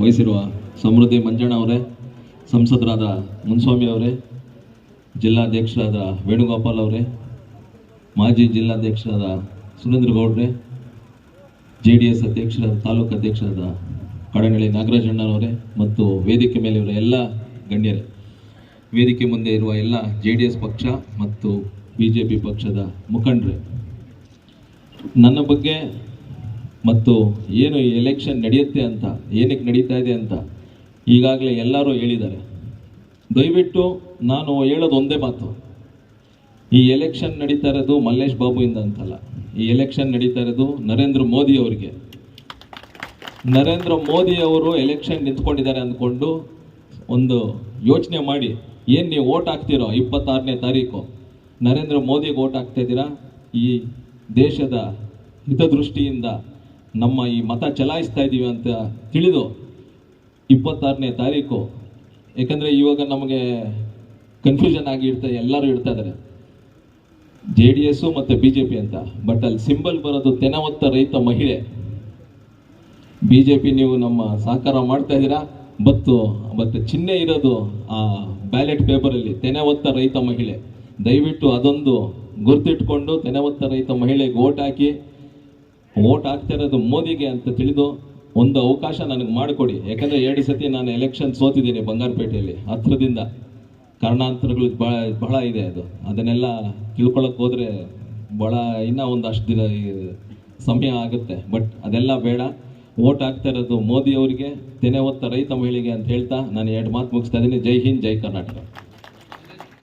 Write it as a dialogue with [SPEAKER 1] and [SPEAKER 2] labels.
[SPEAKER 1] ವಹಿಸಿರುವ ಸಮೃದ್ಧಿ ಮಂಜಣ್ಣ ಅವರೇ, ಸಂಸದರಾದ ಮುನ್ಸ್ವಾಮಿ ಅವರೇ, ಜಿಲ್ಲಾಧ್ಯಕ್ಷರಾದ ವೇಣುಗೋಪಾಲ್ ಅವರೇ, ಮಾಜಿ ಜಿಲ್ಲಾಧ್ಯಕ್ಷರಾದ ಸುರೇಂದ್ರ ಗೌಡ್ರೆ ಜೆ ಡಿ ಎಸ್ ಅಧ್ಯಕ್ಷರ, ತಾಲೂಕು ಅಧ್ಯಕ್ಷರಾದ ಕಡನಳ್ಳಿ ನಾಗರಾಜಣ್ಣನವರೇ ಮತ್ತು ವೇದಿಕೆ ಮೇಲೆ ಇರುವ ಎಲ್ಲ ಗಣ್ಯರೇ. ವೇದಿಕೆ ಮುಂದೆ ಇರುವ ಎಲ್ಲ ಜೆ ಡಿ ಎಸ್ ಪಕ್ಷ ಮತ್ತು ಬಿ ಜೆ ಪಿ ಪಕ್ಷದ ಮುಖಂಡರೇ. ನನ್ನ ಬಗ್ಗೆ ಮತ್ತು ಏನು ಈ ಎಲೆಕ್ಷನ್ ನಡೆಯುತ್ತೆ ಅಂತ, ಏನಕ್ಕೆ ನಡೀತಾ ಇದೆ ಅಂತ ಈಗಾಗಲೇ ಎಲ್ಲರೂ ಹೇಳಿದ್ದಾರೆ. ದಯವಿಟ್ಟು ನಾನು ಹೇಳೋದು ಒಂದೇ ಮಾತು. ಈ ಎಲೆಕ್ಷನ್ ನಡೀತಾ ಇರೋದು ಮಲ್ಲೇಶ್ ಇಂದ ಅಂತಲ್ಲ. ಈ ಎಲೆಕ್ಷನ್ ನಡೀತಾ ಇರೋದು ನರೇಂದ್ರ ಮೋದಿ ಅವರಿಗೆ. ನರೇಂದ್ರ ಮೋದಿ ಅವರು ಎಲೆಕ್ಷನ್ ನಿಂತ್ಕೊಂಡಿದ್ದಾರೆ ಅಂದ್ಕೊಂಡು ಒಂದು ಯೋಚನೆ ಮಾಡಿ, ಏನು ನೀವು ಓಟ್ ಹಾಕ್ತಿರೋ ಇಪ್ಪತ್ತಾರನೇ ತಾರೀಕು, ನರೇಂದ್ರ ಮೋದಿಗೆ ಓಟ್ ಹಾಕ್ತಾ ಇದ್ದೀರಾ? ಈ ದೇಶದ ಹಿತದೃಷ್ಟಿಯಿಂದ ನಮ್ಮ ಈ ಮತ ಚಲಾಯಿಸ್ತಾ ಇದ್ದೀವಿ ಅಂತ ತಿಳಿದು ಇಪ್ಪತ್ತಾರನೇ ತಾರೀಕು. ಯಾಕಂದರೆ ಇವಾಗ ನಮಗೆ ಕನ್ಫ್ಯೂಷನ್ ಆಗಿ ಇರ್ತಾ ಎಲ್ಲರೂ ಇರ್ತಾ ಇದ್ದಾರೆ. ಜೆ ಡಿ ಎಸ್ಸು ಮತ್ತು ಬಿ ಜೆ ಪಿ ಅಂತ. ಬಟ್ ಅಲ್ಲಿ ಸಿಂಬಲ್ ಬರೋದು ತೆನವತ್ತ ರೈತ ಮಹಿಳೆ. ಬಿ ಜೆ ಪಿ ನೀವು ನಮ್ಮ ಸಹಕಾರ ಮಾಡ್ತಾ ಇದ್ದೀರಾ? ಬತ್ತು ಮತ್ತು ಚಿಹ್ನೆ ಇರೋದು ಆ ಬ್ಯಾಲೆಟ್ ಪೇಪರಲ್ಲಿ ತೆನೆವತ್ತ ರೈತ ಮಹಿಳೆ. ದಯವಿಟ್ಟು ಅದೊಂದು ಗುರ್ತಿಟ್ಕೊಂಡು ತೆನೆವತ್ತ ರೈತ ಮಹಿಳೆಗೆ ಓಟ್ ಹಾಕಿ. ಓಟ್ ಹಾಕ್ತಾ ಇರೋದು ಮೋದಿಗೆ ಅಂತ ತಿಳಿದು ಒಂದು ಅವಕಾಶ ನನಗೆ ಮಾಡಿಕೊಡಿ. ಯಾಕಂದರೆ ಎರಡು ಸತಿ ನಾನು ಎಲೆಕ್ಷನ್ ಸೋತಿದ್ದೀನಿ ಬಂಗಾರಪೇಟೆಯಲ್ಲಿ. ಹತ್ರದಿಂದ ಕಾರಣಾಂತರಗಳು ಬಹಳ ಬಹಳ ಇದೆ ಅದು. ಅದನ್ನೆಲ್ಲ ತಿಳ್ಕೊಳಕ್ಕೆ ಹೋದರೆ ಭಾಳ ಇನ್ನೂ ಒಂದಷ್ಟು ದಿನ ಸಮಯ ಆಗುತ್ತೆ. ಬಟ್ ಅದೆಲ್ಲ ಬೇಡ. ಓಟ್ ಹಾಕ್ತಾ ಇರೋದು ಮೋದಿ ಅವರಿಗೆ ತೆನೆ ಹೊತ್ತ ರೈತ ಮಹಿಳೆಗೆ ಅಂತ ಹೇಳ್ತಾ ನಾನು ಎರಡು ಮಾತು ಮುಗಿಸ್ತಾ ಇದ್ದೀನಿ. ಜೈ ಹಿಂದ್, ಜೈ ಕರ್ನಾಟಕ.